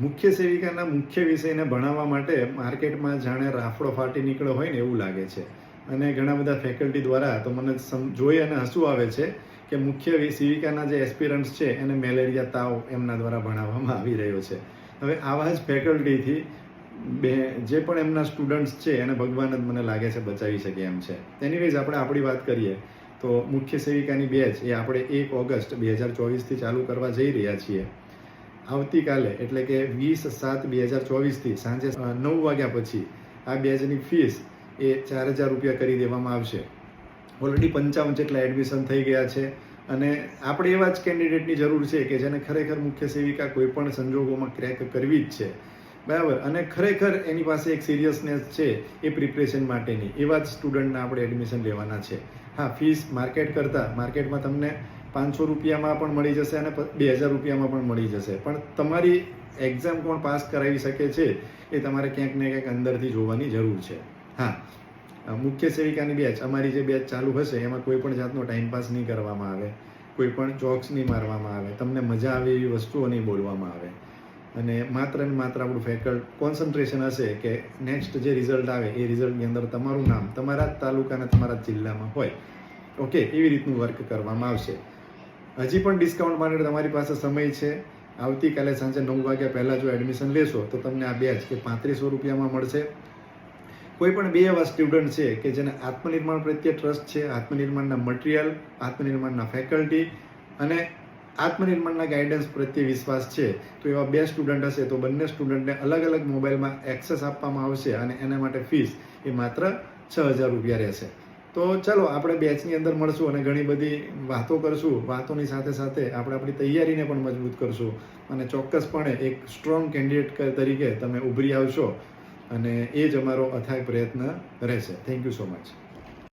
મુખ્ય સેવિકાના મુખ્ય વિષયને ભણાવવા માટે માર્કેટમાં જાણે રાફડો ફાટી નીકળ્યો હોય ને એવું લાગે છે. અને ઘણા બધા ફેકલ્ટી દ્વારા તો મને જોઈ અને હસવું આવે છે કે મુખ્ય સેવિકાના જે એસ્પિરન્ટ્સ છે એને મેલેરિયા, તાવ એમના દ્વારા ભણાવવામાં આવી રહ્યો છે. હવે આવા જ ફેકલ્ટીથી બે, જે પણ એમના સ્ટુડન્ટ્સ છે એને ભગવાન જ મને લાગે છે બચાવી શકે એમ છે. એનીવેઝ આપણે આપણી વાત કરીએ તો મુખ્ય સેવિકાની બેચ એ આપણે એક ઓગસ્ટ બે હજાર ચોવીસથી ચાલુ કરવા જઈ રહ્યા છીએ. આવતીકાલે, એટલે કે વીસ સાત બે હજાર ચોવીસથી સાંજે નવ વાગ્યા પછી આ બેચની ફીસ એ ચાર હજાર રૂપિયા કરી દેવામાં આવશે. ઓલરેડી પંચાવન જેટલા એડમિશન થઈ ગયા છે. અને આપણે એવા જ કેન્ડિડેટની જરૂર છે કે જેને ખરેખર મુખ્ય સેવિકા કોઈ પણ સંજોગોમાં ક્રેક કરવી જ છે. બરાબર? અને ખરેખર એની પાસે એક સિરિયસનેસ છે એ પ્રિપરેશન માટેની. એવા જ સ્ટુડન્ટને આપણે એડમિશન લેવાના છે. હા ફીસ માર્કેટ કરતાં માર્કેટમાં તમને પાંચસો રૂપિયામાં પણ મળી જશે અને બે હજાર રૂપિયામાં પણ મળી જશે. પણ તમારી એક્ઝામ કોણ પાસ કરાવી શકે છે એ તમારે ક્યાંક ને ક્યાંક અંદરથી જોવાની જરૂર છે. હા. મુખ્ય સેવિકાની બેચ, અમારી જે બેચ ચાલુ હશે, એમાં કોઈ પણ જાતનો ટાઈમ પાસ નહીં કરવામાં આવે. કોઈ પણ ચોક્સ નહીં મારવામાં આવે. તમને મજા આવે એવી વસ્તુઓ નહીં બોલવામાં આવે. અને માત્ર ને માત્ર આપણું ફેકલ્ટ કોન્સન્ટ્રેશન હશે કે નેક્સ્ટ જે રિઝલ્ટ આવે, એ રિઝલ્ટની અંદર તમારું નામ, તમારા જ તાલુકાના, તમારા જિલ્લામાં હોય. ઓકે એવી રીતનું વર્ક કરવામાં આવશે. હજી પણ ડિસ્કાઉન્ટ માટે તમારી પાસે સમય છે. આવતીકાલે સાંજે નવ વાગ્યા પહેલાં જો એડમિશન લેશો, તો તમને આ બેચ કે પાંત્રીસો રૂપિયામાં મળશે. કોઈ પણ બે એવા સ્ટુડન્ટ છે કે જેને આત્મનિર્માણ પ્રત્યે ટ્રસ્ટ છે, આત્મનિર્માણના મટીરિયલ આત્મનિર્માણના ફેકલ્ટી અને આત્મનિર્માણના ગાઈડન્સ પ્રત્યે વિશ્વાસ છે, તો એવા બે સ્ટુડન્ટ હશે, તો બંને સ્ટુડન્ટને અલગ અલગ મોબાઈલમાં એક્સેસ આપવામાં આવશે અને એના માટે ફીસ એ માત્ર છ હજાર રૂપિયા રહેશે. તો ચલો, આપણે બેચની અંદર મળશું અને ઘણી બધી વાતો કરશું. વાતોની સાથે સાથે આપણે આપણી તૈયારીને પણ મજબૂત કરશું. અને ચોક્કસપણે એક સ્ટ્રોંગ કેન્ડિડેટ તરીકે તમે ઉભરી આવશો. અને એ જ અમારો અથાગ પ્રયત્ન રહેશે. Thank you so much